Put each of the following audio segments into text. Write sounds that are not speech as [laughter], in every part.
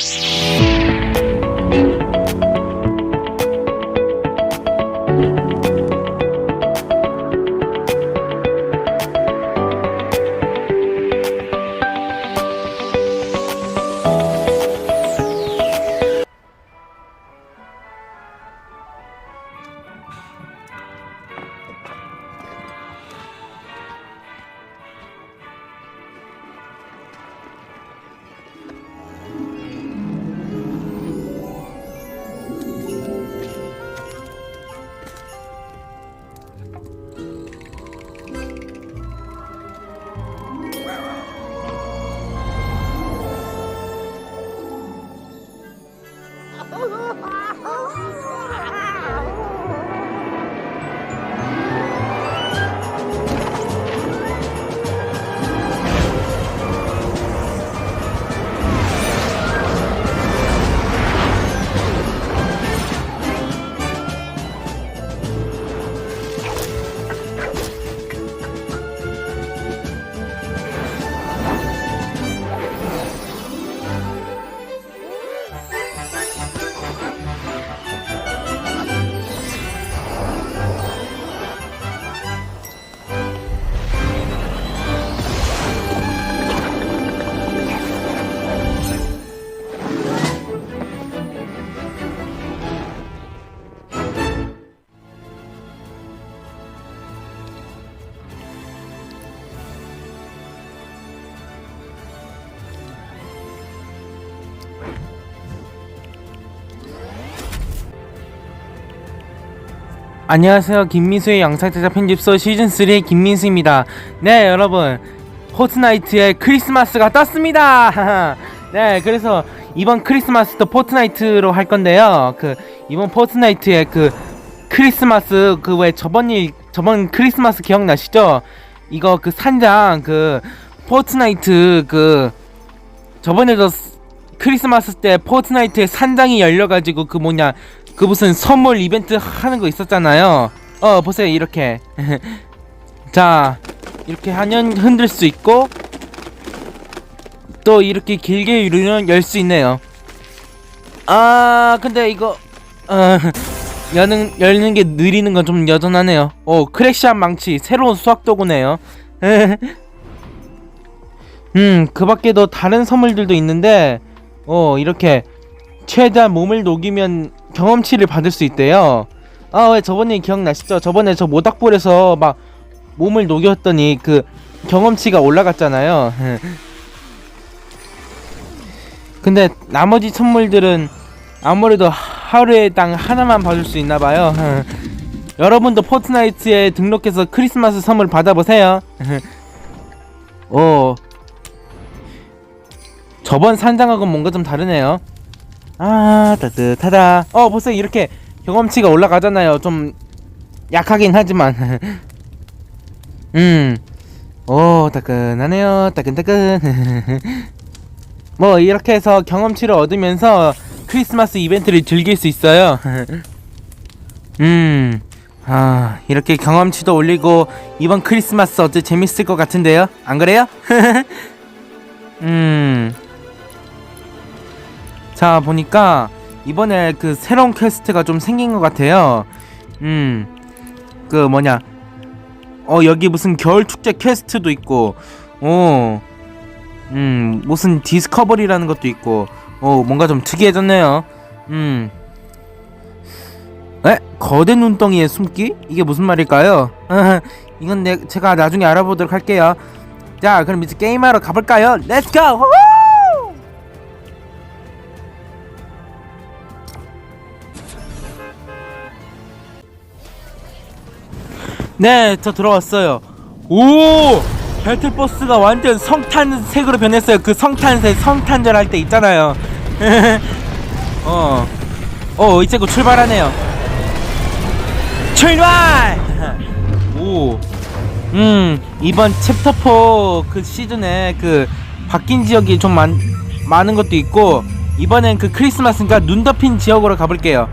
Thanks. Oh, [laughs] 안녕하세요. 김민수의 영상 제작 편집소 시즌3의 김민수입니다. 네 여러분. 포트나이트의 크리스마스가 떴습니다. [laughs] 네 그래서 이번 크리스마스도 포트나이트로 할 건데요. 그 이번 포트나이트의 그 크리스마스 그 왜 저번 일 저번 크리스마스 기억나시죠? 이거 그 산장 그 포트나이트 그 저번에도 스- 크리스마스 때 포트나이트에 산장이 열려가지고 그 뭐냐 그 무슨 선물 이벤트 하는 거 있었잖아요. 어 보세요 이렇게 [laughs] 자 이렇게 하면 흔들 수 있고 또 이렇게 길게 누르면 열 수 있네요. 아 근데 이거 어 [laughs] 여는 열는 게 느리는 건 좀 여전하네요. 오 크래시한 망치 새로운 수학 도구네요. [laughs] 음, 그 밖에도 다른 선물들도 있는데, 어, 이렇게 최대한 몸을 녹이면 경험치를 받을 수 있대요. 아, 왜 저번에 기억나시죠? 저번에 저 모닥불에서 막 몸을 녹였더니 그 경험치가 올라갔잖아요. [laughs] 근데 나머지 선물들은 아무래도 하루에 당 하나만 받을 수 있나 봐요. [laughs] 여러분도 포트나이트에 등록해서 크리스마스 선물 받아보세요. [laughs] 오, 저번 산장하고는 뭔가 좀 다르네요. 아 따뜻하다. 어 보세요 이렇게 경험치가 올라가잖아요. 좀 약하긴 하지만. [laughs] 음. 오 따끈하네요. 따끈따끈. [laughs] 뭐 이렇게 해서 경험치를 얻으면서 크리스마스 이벤트를 즐길 수 있어요. [laughs] 음. 아 이렇게 경험치도 올리고 이번 크리스마스 어때 재밌을 것 같은데요? 안 그래요? 음. 자 보니까 이번에 그 새로운 퀘스트가 좀 생긴 것 같아요. 음, 그 뭐냐, 어 여기 무슨 겨울 축제 퀘스트도 있고, 어, 음 무슨 디스커버리라는 것도 있고, 어 뭔가 좀 특이해졌네요. 음, 에 거대 눈덩이의 숨기? 이게 무슨 말일까요? [laughs] 이건 내 제가 나중에 알아보도록 할게요. 자 그럼 이제 게임하러 가볼까요? 렛츠 고! 네, 저 들어왔어요. 오! 배틀버스가 완전 성탄색으로 변했어요. 그 성탄색, 성탄절 할 때 있잖아요. [laughs] 어. 어, 이제 곧 출발하네요. 출발! [laughs] 오. 음, 이번 챕터 4 그 시즌에 그 바뀐 지역이 좀 많, 많은 것도 있고, 이번엔 그 크리스마스니까 눈 덮인 지역으로 가볼게요.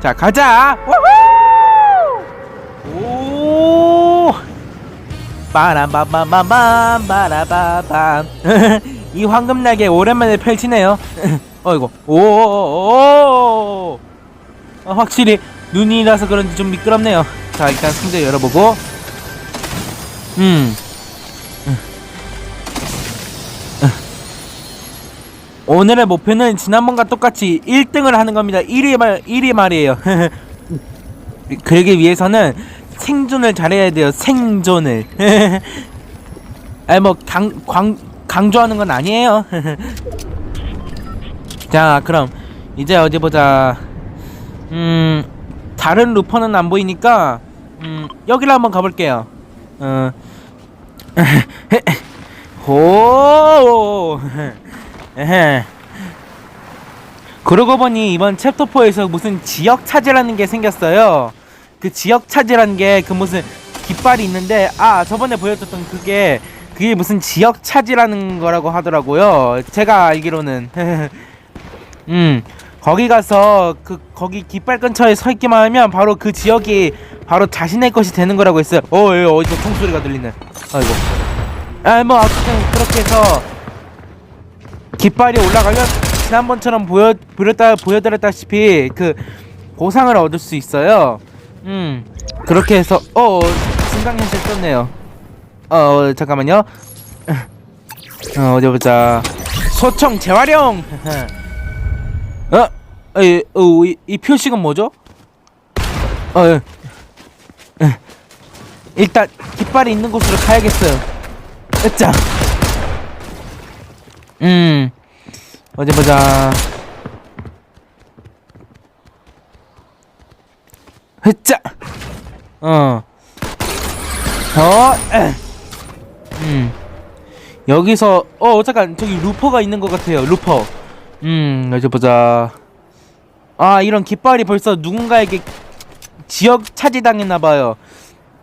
자, 가자! 우후! 오! 빠람밤밤밤밤 빠라바밤 [laughs] 이 황금 날개 오랜만에 펼치네요. [laughs] 어이구, 오, 어, 확실히 눈이라서 그런지 좀 미끄럽네요. 자, 일단 상자 열어보고, 음, 오늘의 목표는 지난번과 똑같이 1등을 하는 겁니다. 1위 말, 1위 말이에요. [laughs] 그러기 위해서는 생존을 잘해야 돼요. 생존을. [laughs] 아니 뭐 강, 광, 강조하는 건 아니에요. [laughs] 자, 그럼 이제 어디 보자. 음, 다른 루퍼는 안 보이니까 음, 여기로 한번 가볼게요. 어, [laughs] 호. 그러고 보니 이번 챕터 4에서 무슨 지역 차지라는 게 생겼어요. 그 지역 차지라는 게 그 무슨 깃발이 있는데 아 저번에 보여줬던 그게 그게 무슨 지역 차지라는 거라고 하더라고요. 제가 알기로는 [laughs] 음 거기 가서 그 거기 깃발 근처에 서 있기만 하면 바로 그 지역이 바로 자신의 것이 되는 거라고 했어요. 어 여기 어디서 총소리가 들리네. 아이고. 아뭐 아무튼 그렇게 해서 깃발이 올라가면 지난번처럼 보여 보였다 보여드렸다시피 그 보상을 얻을 수 있어요. 음 그렇게 해서 어 신강현실 떴네요. 어, 어 잠깐만요. 어 어디 보자. 소총 재활용. [laughs] 어? 이, 어, 이, 이 표식은 뭐죠? 어, 예. 예. 일단 깃발이 있는 곳으로 가야겠어요. 으짜. 음 어디 보자 흐짜 어어 에. 음 여기서 어 잠깐 저기 루퍼가 있는 것 같아요 루퍼 음 어디 보자 아 이런 깃발이 벌써 누군가에게 지역 차지당했나 봐요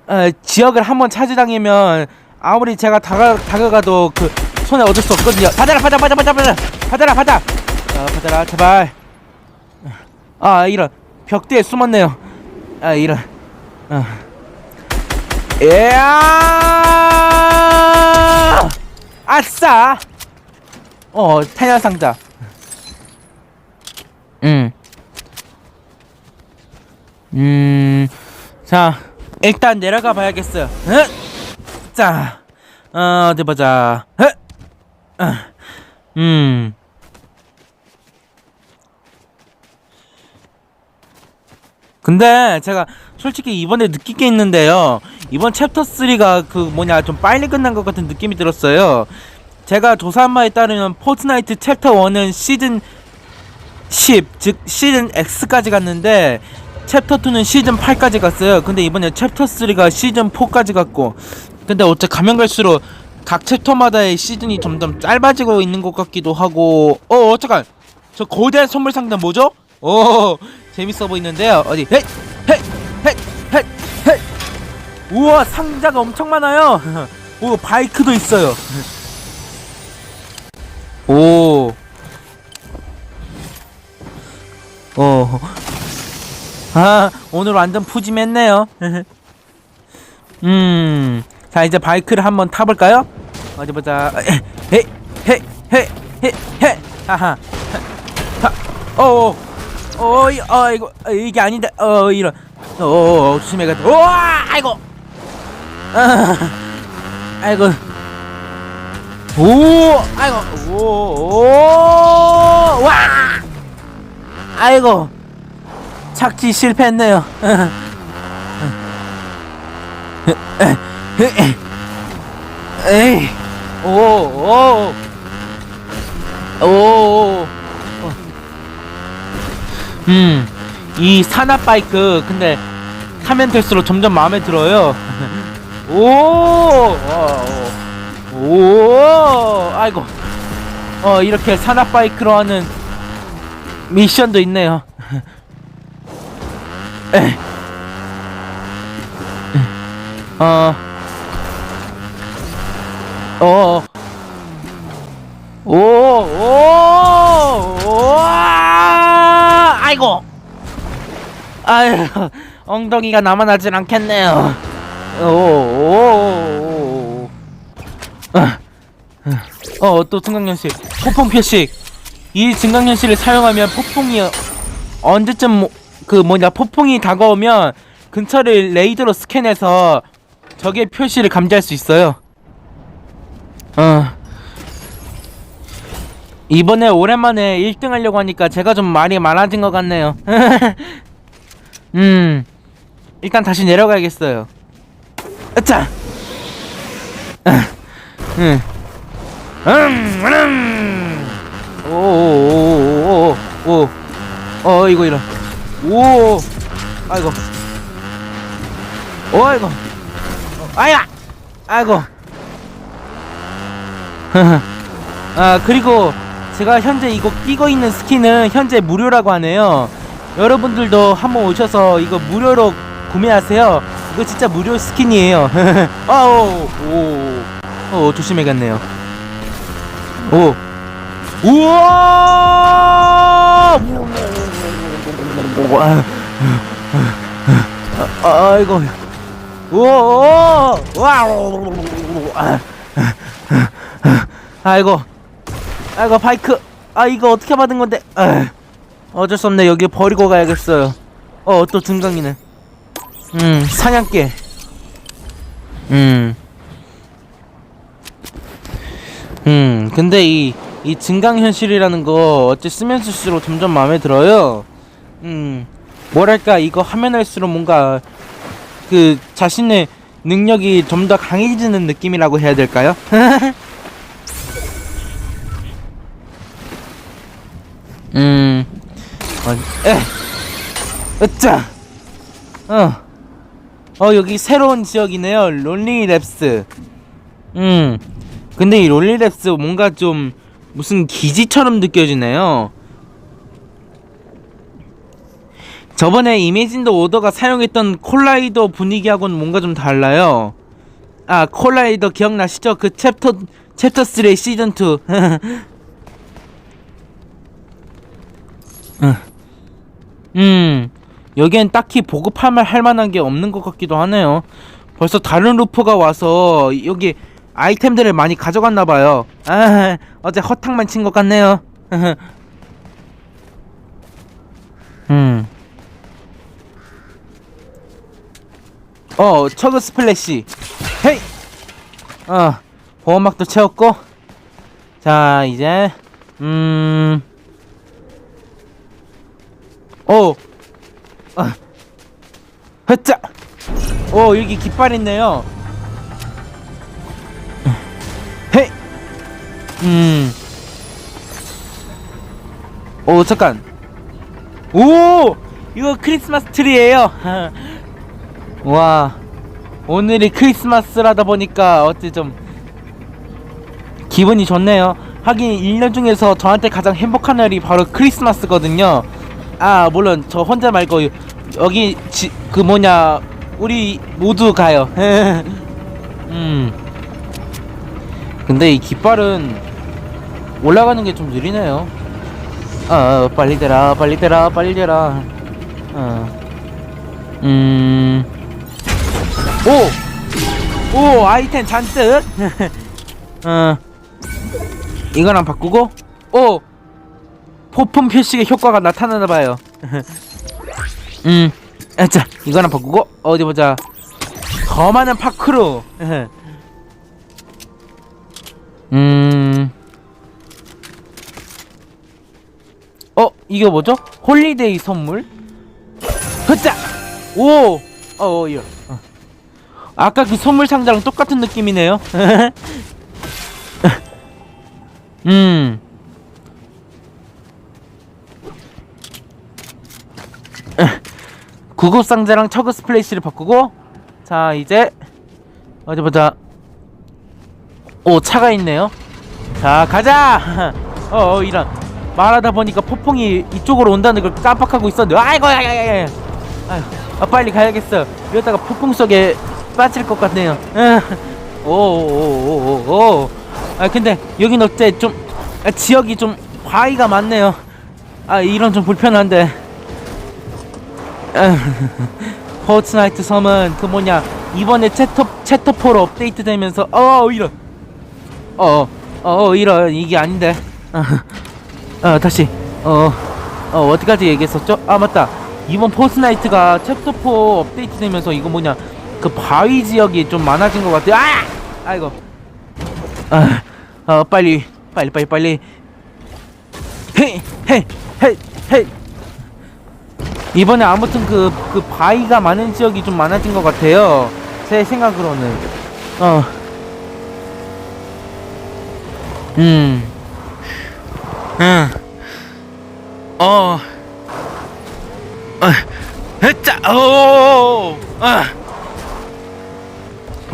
어, 지역을 한번 차지당하면 아무리 제가 다가, 다가가도 그 손에 얻을 수 없거든요. 받아라, 받아, 받아, 받아, 받아, 받아라, 받아. 아, 받아라, 제발. 아, 이런 벽대에 숨었네요. 아, 이런. 아. 이야! 아싸! 어, 탄약 상자. 음. 음. 자, 일단 내려가 봐야겠어요. 응? 자, 어, 어디 보자. 응? 아, 음. 근데 제가 솔직히 이번에 느낀 게 있는데요. 이번 챕터 3가 그 뭐냐 좀 빨리 끝난 것 같은 느낌이 들었어요. 제가 조사한 바에 따르면 포트나이트 챕터 1은 시즌 10, 즉 시즌 X까지 갔는데 챕터 2는 시즌 8까지 갔어요. 근데 이번에 챕터 3가 시즌 4까지 갔고 근데 어째 가면 갈수록 각 챕터마다의 시즌이 점점 짧아지고 있는 것 같기도 하고 어 잠깐 저 거대한 선물 상자 뭐죠? 오 재밌어 보이는데요 어디 헤이 헤이 헤이 헤이 헤이 우와 상자가 엄청 많아요 [laughs] 오 바이크도 있어요 [laughs] 오 어. 아, 오늘 완전 푸짐했네요. [laughs] 음. 자, 이제 바이크를 한번 타볼까요? 어디 보자. 헤, 헤, 헤, 헤, 헤. 하하. 하. 어, 어, 이, 어, 이게 아닌데. 어, 이런. 어, 조심해가. 우와, 아이고. 아, 아이고. 오, 아이고. 오, 오, 와. 아이고. 착지 실패했네요. [laughs] 에이, 오, 오, 오, 오, 음, 이 산악 바이크 근데 타면 될수록 점점 마음에 들어요. [laughs] 오, 오, 오, 아이고, 어 이렇게 산악 바이크로 하는 미션도 있네요. [laughs] 에. 어. 어. 오, 오, 오, 아이고. 아유, 엉덩이가 남아나질 않겠네요. 아. 어또 증강현실 폭풍 표식 이 증강현실을 사용하면 폭풍이 언제쯤 뭐- 그 뭐냐 폭풍이 다가오면 근처를 레이더로 스캔해서 적의 표시를 감지할 수 있어요 어 이번에 오랜만에 1등 하려고 하니까 제가 좀 말이 많아진 것 같네요. [laughs] 음 일단 다시 내려가야겠어요. 아차 [laughs] 응. 음, 음. 오오오오오오 어 이거 이런. 오 아이고. 오 아이고. 어, 아야! 아이고. [laughs] 아 그리고 제가 현재 이거 끼고 있는 스킨은 현재 무료라고 하네요. 여러분들도 한번 오셔서 이거 무료로 구매하세요. 이거 진짜 무료 스킨이에요. [laughs] 아오 오, 오. 조심해야겠네요. 오. 우와! 아, 아, 아이고. 우와 와. 아이고 아이고 바이크. 아 이거 어떻게 받은 건데? 아, 어쩔 수 없네. 여기 버리고 가야겠어요. 어또 증강이네. 음 사냥개 음. 음, 근데 이, 이 증강현실이라는 거 어째 쓰면 쓸수록 점점 마음에 들어요. 음, 뭐랄까, 이거 하면 할수록 뭔가 그 자신의 능력이 좀 더 강해지는 느낌이라고 해야 될까요? [laughs] 음, 어, 에, 으짜, 어, 어, 여기 새로운 지역이네요. 론리 랩스. 음, 근데 이 롤리랩스 뭔가 좀 무슨 기지처럼 느껴지네요. 저번에 이미진더 오더가 사용했던 콜라이더 분위기하고는 뭔가 좀 달라요. 아 콜라이더 기억나시죠? 그 챕터 챕터 3 시즌 2. [laughs] 음 여기엔 딱히 보급할 만- 할 만한 게 없는 것 같기도 하네요. 벌써 다른 루프가 와서 여기 아이템들을 많이 가져갔나 봐요. 아, 어제 허탕만 친 것 같네요. [laughs] 음. 어, 처그 스플래시. 헤이. 어, 보호막도 채웠고. 자, 이제 음. 오. 아. 흐짜. 오, 여기 깃발 있네요. 헤이! 음. 오, 잠깐. 오! 이거 크리스마스 트리예요. [laughs] 와. 오늘이 크리스마스라다 보니까 어찌 좀 기분이 좋네요. 하긴 1년 중에서 저한테 가장 행복한 날이 바로 크리스마스거든요. 아, 물론 저 혼자 말고 여기 지, 그 뭐냐 우리 모두 가요. [laughs] 음. 근데 이 깃발은 올라가는 게 좀 느리네요. 어, 빨리 대라, 빨리 대라, 빨리 대라. 어. 음. 오! 오, 아이템 잔뜩! [laughs] 어. 이거랑 바꾸고, 오! 폭풍 표식의 효과가 나타나나 봐요. [laughs] 음. 아, 자, 이거랑 바꾸고, 어디 보자. 더 많은 파크로! [laughs] 음. 어, 이게 뭐죠? 홀리데이 선물? 흐짜! 오! 어, 어, 이거. 어. 아까 그 선물 상자랑 똑같은 느낌이네요. [laughs] 음. 구급 상자랑 처그 스플래시를 바꾸고 자 이제 어디 보자. 오 차가 있네요. 자 가자! [laughs] 어, 어 이런. 말하다 보니까 폭풍이 이쪽으로 온다는 걸 깜빡하고 있었는데 아이고 야야야야 아유 아, 빨리 가야겠어. 이러다가 폭풍 속에 빠질 것 같네요. [laughs] 오오오오오 아 근데 여긴 어째 좀 아, 지역이 좀 바위가 많네요. 아 이런 좀 불편한데 [laughs] 포트나이트 섬은 그 뭐냐 이번에 챕터 챕터 4로 업데이트 되면서 어 이런 어 어, 어 이런 이게 아닌데. 어, 어 다시. 어, 어 어디까지 얘기했었죠? 아 맞다. 이번 포스나이트가 챕터 4 업데이트 되면서 이거 뭐냐 그 바위 지역이 좀 많아진 것 같아. 아! 아이고. 아, 어 빨리 빨리 빨리 빨리. 헤이 헤이 헤이 헤 이. 이번에 아무튼 그, 그 바위가 많은 지역이 좀 많아진 것 같아요. 제 생각으로는. 어. 음. 응. 어. 어. 으짜, 오. 아.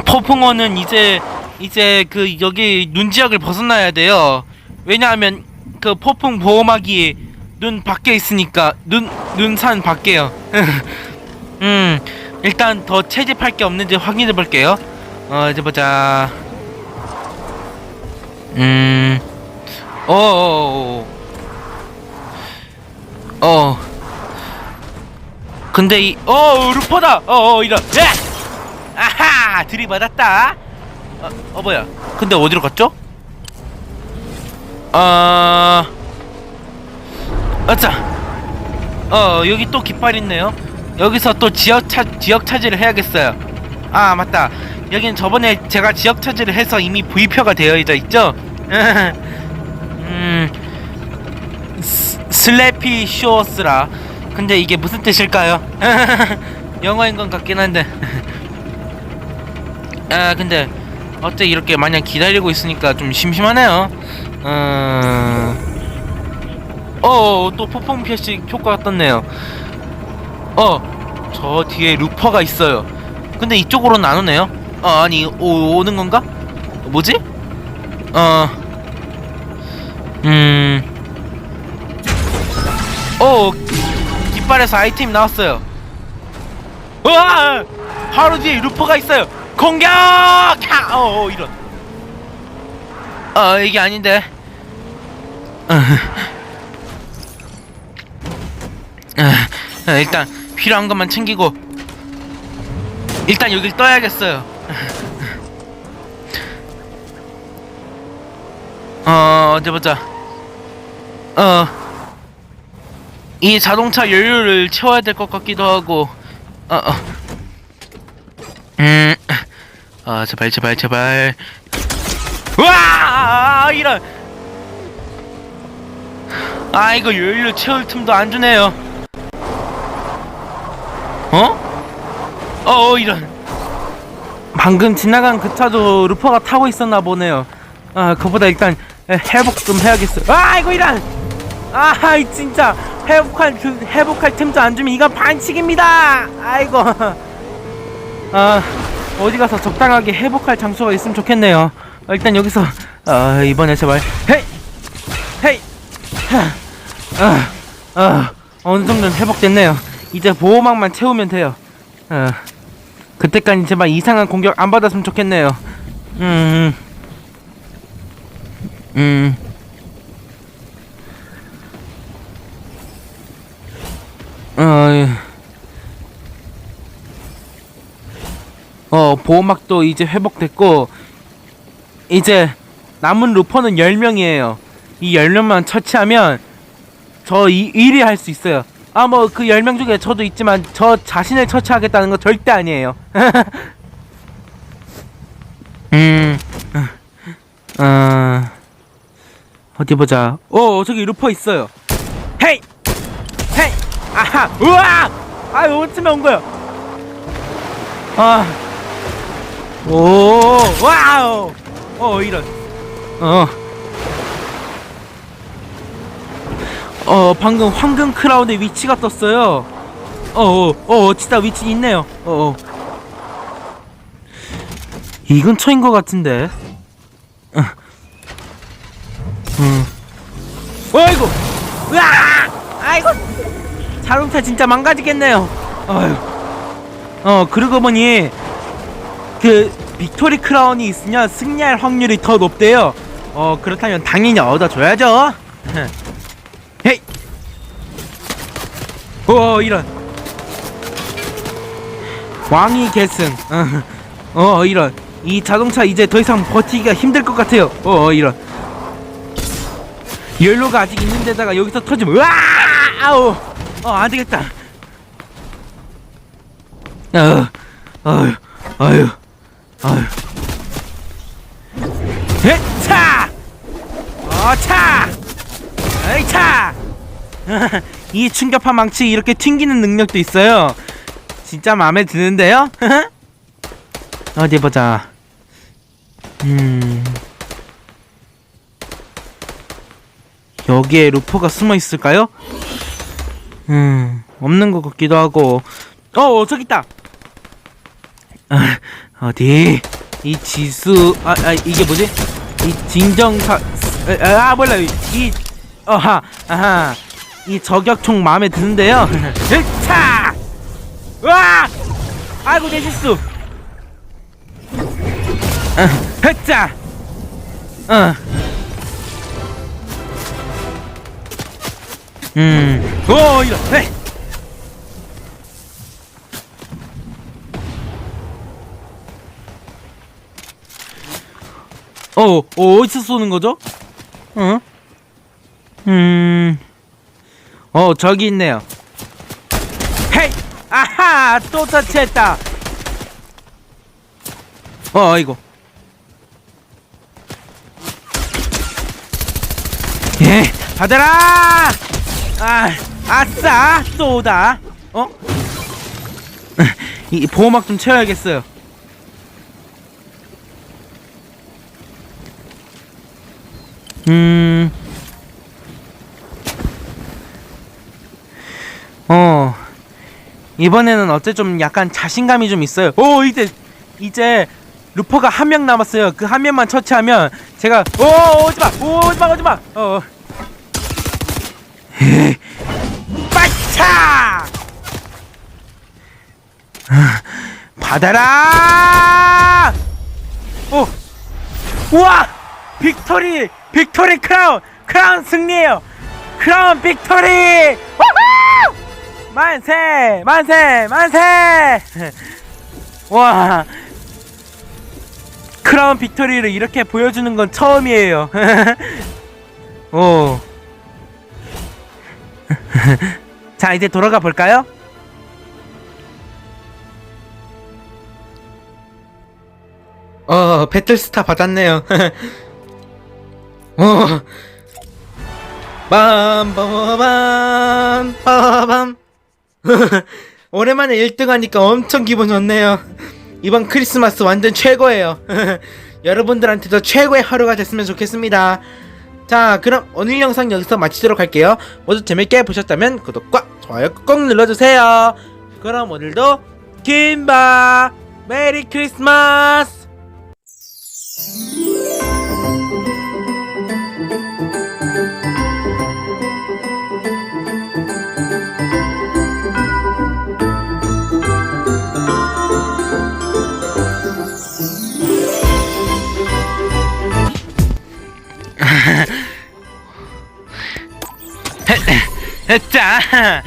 폭풍어는 이제, 이제 그, 여기 눈지역을 벗어나야 돼요. 왜냐하면, 그 폭풍 보호막이 눈 밖에 있으니까, 눈, 눈산 밖에요. [laughs] 음. 일단 더 채집할 게 없는지 확인해 볼게요. 어, 이제 보자. 음. 어, 어, 어, 어. 어. 근데 이, 어, 루퍼다! 어, 어, 이런. 야! 아하! 들이받았다! 어, 어, 뭐야. 근데 어디로 갔죠? 어, 아차! 어, 여기 또 깃발 있네요. 여기서 또 지역 차, 지역 차지를 해야겠어요. 아, 맞다. 여기는 저번에 제가 지역 차지를 해서 이미 V표가 되어져 있죠? [laughs] 음, 스, 슬래피 쇼스라. 근데 이게 무슨 뜻일까요? [laughs] 영어인 것 같긴 한데. [laughs] 아, 근데 어째 이렇게 마냥 기다리고 있으니까 좀 심심하네요. 어, 어, 또 폭풍 표시 효과가 떴네요. 어, 저 뒤에 루퍼가 있어요. 근데 이쪽으로는 안 오네요. 어, 아니, 오, 오는 건가? 뭐지? 어, 음, 오, 깃발에서 아이템 나왔어요. 우와! 바로 뒤에 루퍼가 있어요. 공격! 야! 어, 어, 이런. 어, 이게 아닌데. [laughs] 일단 필요한 것만 챙기고 일단 여길 떠야겠어요. 어 어디 보자. 어. 이 자동차 연료를 채워야 될 것 같기도 하고. 어 어. 음. 아 제발 제발 제발. 와 이런. 아 이거 연료 채울 틈도 안 주네요. 어? 어 이런. 방금 지나간 그 차도 루퍼가 타고 있었나 보네요. 아 그보다 일단 회복 좀 해야겠어 아이고 이런! 아이 진짜. 회복할 그- 회복할 틈도 안 주면 이건 반칙입니다! 아이고. 아 어디 가서 적당하게 회복할 장소가 있으면 좋겠네요. 어, 일단 여기서 아 이번에 제발 헤이! 헤이! 아, 아 어느 정도는 회복됐네요 이제 보호막만 채우면 돼요. 어, 그때까지 제발 이상한 공격 안 받았으면 좋겠네요. 음, 음, 어, 예. 어, 보호막도 이제 회복됐고, 이제 남은 루퍼는 10명이에요. 이 10명만 처치하면 저 이, 1위 할 수 있어요. 아 뭐그 10명 중에 저도 있지만 저 자신을 처치하겠다는 거 절대 아니에요. [laughs] 음. 어. 어디 보자. 어, 저기 루퍼 있어요. 헤이! 헤이! 아하! 우와! 아, 어쩌면 온 거야? 아. 오! 와우! 어, 이런. 어. 어 방금 황금 크라운의 위치가 떴어요. 어어 어, 어, 진짜 위치 있네요. 어. 어. 이 근처인 것 같은데. 어. 음. 어이구. 으아! 아이고. 자동차 진짜 망가지겠네요. 어휴. 어 그러고 보니 그 빅토리 크라운이 있으면 승리할 확률이 더 높대요. 어 그렇다면 당연히 얻어줘야죠. [laughs] 헤이! 오 이런. 왕이 계승. 어, 어 이런. 이 자동차 이제 더 이상 버티기가 힘들 것 같아요. 어 이런. 연료가 아직 있는 데다가 여기서 터지면 으아! 아우. 어 안되겠다. 어 아유 아유 아유 에 차! 어차! 에이 차 이 충격파 망치 이렇게 튕기는 능력도 있어요 진짜 마음에 드는데요 [laughs] 어디 보자 음 여기에 루퍼가 숨어 있을까요? 음, 없는 것 같기도 하고. 어, 저기 있다. 아, [laughs] 어디? 이 지수, 아, 아, 이게 뭐지? 이 진정사, 아, 아 몰라. 이, 어하, 아하. 이 저격총 마음에 드는데요. [laughs] 차! 와! 아이고, 내 실수. 아, 흑자! 어. 음, 오, 이런, 헤이! 어, 어, 어디서 쏘는 거죠? 어? 음, 어, 저기 있네요. 헤이! 아하! 또 터치했다! 어, 이거. 예, 받아라! 아, 아싸! 쏘다! 어? [laughs] 이 보호막 좀 채워야겠어요. 음. 어. 이번에는 어째 좀 약간 자신감이 좀 있어요. 오, 이제 이제 루퍼가 한 명 남았어요. 그 한 명만 처치하면 제가 오, 오지 마. 오, 오지 마. 오지 마. 어. [laughs] 빠차! 받아라! 오! 우와! 빅토리! 빅토리 크라운! 크라운 승리예요! 크라운 빅토리! 만세! 만세! 만세! [laughs] 와! 크라운 빅토리를 이렇게 보여주는 건 처음이에요. [laughs] 오. [laughs] 자, 이제 돌아가 볼까요? 어, 배틀스타 받았네요. 어. 빰빰빰빰 빠밤. [laughs] 오랜만에 1등 하니까 엄청 기분 좋네요. 이번 크리스마스 완전 최고예요. [laughs] 여러분들한테도 최고의 하루가 됐으면 좋겠습니다. 자, 그럼 오늘 영상 여기서 마치도록 할게요. 모두 재밌게 보셨다면 구독과 좋아요 꼭 눌러주세요. 그럼 오늘도 김바 메리 크리스마스! [laughs] 자!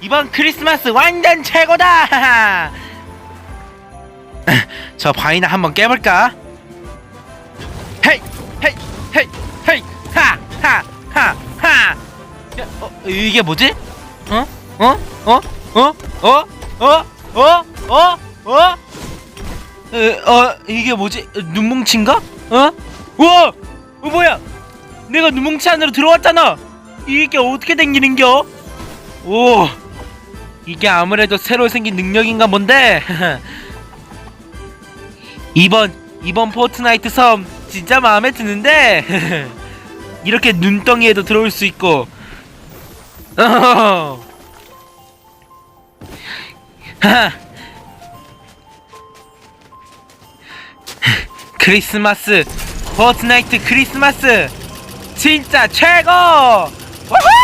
이번 크리스마스 완전 최고다. [laughs] 저 바위나 한번 깨볼까? 헤이, 헤이, 헤이, 헤이, 하, 하, 하, 하. 야, 어, 이게 뭐지? 어? 어? 어? 어? 어? 어? 어? 어? 어? 에, 어, 이게 뭐지? 눈뭉치인가? 어? 우와! 어, 뭐야? 내가 눈뭉치 안으로 들어왔잖아. 이게 어떻게 된 일인겨? 오, 이게 아무래도 새로 생긴 능력인가 뭔데. [laughs] 이번 이번 포트나이트 섬 진짜 마음에 드는데. [laughs] 이렇게 눈덩이에도 들어올 수 있고. [laughs] 크리스마스 포트나이트 크리스마스 진짜 최고! 우후!